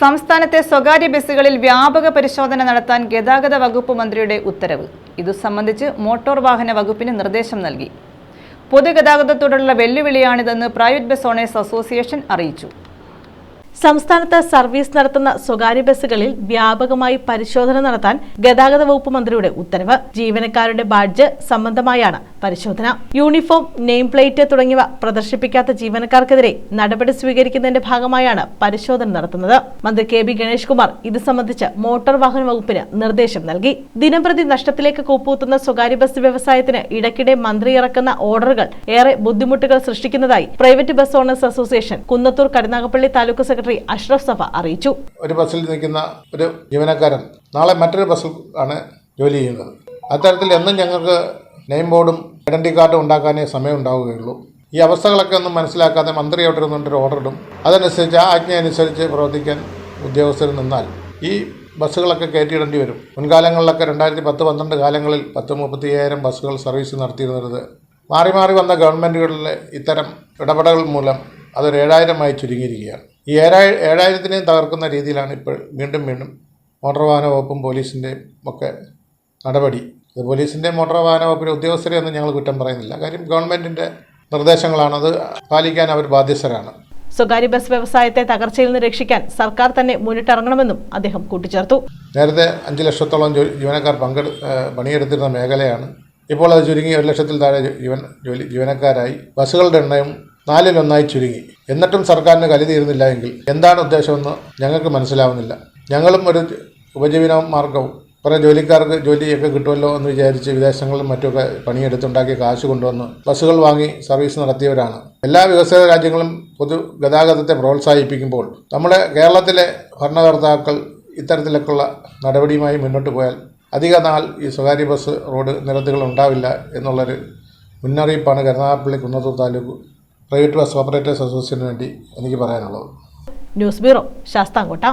സംസ്ഥാനത്തെ സ്വകാര്യ ബസ്സുകളിൽ വ്യാപക പരിശോധന നടത്താൻ ഗതാഗത വകുപ്പ് മന്ത്രിയുടെ ഉത്തരവ്. ഇതു സംബന്ധിച്ച് മോട്ടോർ വാഹന വകുപ്പിന് നിർദ്ദേശം നൽകി. പൊതുഗതാഗതത്തോടുള്ള വെല്ലുവിളിയാണിതെന്ന് പ്രൈവറ്റ് ബസ് ഓണേഴ്സ് അസോസിയേഷൻ അറിയിച്ചു. സംസ്ഥാനത്ത് സർവീസ് നടത്തുന്ന സ്വകാര്യ ബസ്സുകളിൽ വ്യാപകമായി പരിശോധന നടത്താൻ ഗതാഗത വകുപ്പ് മന്ത്രിയുടെ ഉത്തരവ്. ജീവനക്കാരുടെ ബാഡ്ജ് സംബന്ധമായാണ് പരിശോധന. യൂണിഫോം നെയിം പ്ലേറ്റ് തുടങ്ങിയവ പ്രദർശിപ്പിക്കാത്ത ജീവനക്കാർക്കെതിരെ നടപടി സ്വീകരിക്കുന്നതിന്റെ ഭാഗമായാണ് പരിശോധന നടത്തുന്നത്. മന്ത്രി കെ ബി ഗണേഷ് കുമാർ ഇത് സംബന്ധിച്ച് മോട്ടോർ വാഹന വകുപ്പിന് നിർദ്ദേശം നൽകി. ദിനംപ്രതി നഷ്ടത്തിലേക്ക് കൂപ്പുകുത്തുന്ന സ്വകാര്യ ബസ് വ്യവസായത്തിന് ഇടയ്ക്കിടെ മന്ത്രി ഇറക്കുന്ന ഓർഡറുകൾ ഏറെ ബുദ്ധിമുട്ടുകൾ സൃഷ്ടിക്കുന്നതായി private bus owners association Kunnathur Karunagappally taluk secretary Ashraf Safa അറിയിച്ചു. ഒരു ബസ്സിൽ നിൽക്കുന്ന ഒരു ജീവനക്കാരൻ നാളെ മറ്റൊരു ബസ്സിൽ ആണ് ജോലി ചെയ്യുന്നത്. അത്തരത്തിൽ എന്നും ഞങ്ങൾക്ക് നെയിം ബോർഡും ഐഡന്റി കാർഡും ഉണ്ടാക്കാനേ സമയം ഉണ്ടാവുകയുള്ളൂ. ഈ അവസ്ഥകളൊക്കെ ഒന്നും മനസ്സിലാക്കാതെ മന്ത്രി അവിടെ ഇരുന്നുകൊണ്ടൊരു ഓർഡർ ഇടും. അതനുസരിച്ച് ആ ആജ്ഞ അനുസരിച്ച് പ്രവർത്തിക്കാൻ ഉദ്യോഗസ്ഥർ നിന്നാൽ ഈ ബസ്സുകളൊക്കെ കയറ്റിയിടേണ്ടി വരും. മുൻകാലങ്ങളിലൊക്കെ രണ്ടായിരത്തി പത്ത് പന്ത്രണ്ട് കാലങ്ങളിൽ പത്ത് മുപ്പത്തി അയ്യായിരം ബസ്സുകൾ സർവീസ് നടത്തിയിരുന്നത്. മാറി മാറി വന്ന ഗവൺമെന്റുകളിലെ ഇത്തരം ഇടപെടൽ മൂലം അതൊരു ഏഴായിരമായി ചുരുങ്ങിയിരിക്കുകയാണ്. ഈ ഏഴായി ഏഴായിരത്തിനെയും തകർക്കുന്ന രീതിയിലാണ് ഇപ്പോൾ വീണ്ടും വീണ്ടും മോട്ടോർ വാഹന വകുപ്പും പോലീസിന്റെയും ഒക്കെ നടപടി. ഇത് പോലീസിന്റെ മോട്ടോർ വാഹന വകുപ്പിലെ ഉദ്യോഗസ്ഥരെയൊന്നും ഞങ്ങൾ കുറ്റം പറയുന്നില്ല. കാര്യം ഗവൺമെന്റിന്റെ നിർദ്ദേശങ്ങളാണത് പാലിക്കാൻ അവർ ബാധ്യസ്ഥരാണ്. സ്വകാര്യ ബസ് വ്യവസായത്തെ തകർച്ചയിൽ നിന്ന് രക്ഷിക്കാൻ സർക്കാർ തന്നെ മുന്നിട്ടിറങ്ങണമെന്നും അദ്ദേഹം കൂട്ടിച്ചേർത്തു. നേരത്തെ അഞ്ച് ലക്ഷത്തോളം ജീവനക്കാർ പങ്കെടു പണിയെടുത്തിരുന്ന മേഖലയാണ്. ഇപ്പോൾ അത് ചുരുങ്ങി ഒരു ലക്ഷത്തിൽ താഴെ ജീവൻ ജോലി ജീവനക്കാരായി. ബസ്സുകളുടെ എണ്ണയും നാലിലൊന്നായി ചുരുങ്ങി. എന്നിട്ടും സർക്കാരിന് കലി തീരുന്നില്ല എങ്കിൽ എന്താണ് ഉദ്ദേശമെന്ന് ഞങ്ങൾക്ക് മനസ്സിലാവുന്നില്ല. ഞങ്ങളും ഒരു ഉപജീവന മാർഗവും കുറേ ജോലിക്കാർക്ക് ജോലിയൊക്കെ കിട്ടുമല്ലോ എന്ന് വിചാരിച്ച് വിദേശങ്ങളിൽ മറ്റൊക്കെ പണിയെടുത്തുണ്ടാക്കി കാശ് കൊണ്ടുവന്ന് ബസ്സുകൾ വാങ്ങി സർവീസ് നടത്തിയവരാണ്. എല്ലാ വികസിത രാജ്യങ്ങളും പൊതുഗതാഗതത്തെ പ്രോത്സാഹിപ്പിക്കുമ്പോൾ നമ്മുടെ കേരളത്തിലെ ഭരണകർത്താക്കൾ ഇത്തരത്തിലൊക്കെയുള്ള നടപടിയുമായി മുന്നോട്ട് പോയാൽ അധിക നാൾ ഈ സ്വകാര്യ ബസ് റോഡ് നിരത്തുകൾ ഉണ്ടാവില്ല എന്നുള്ളൊരു മുന്നറിയിപ്പാണ് Karunagappally Kunnathur taluk private bus operators അസോസിയേഷന് വേണ്ടി എനിക്ക് പറയാനുള്ളത്. News bureau Sasthamkotta.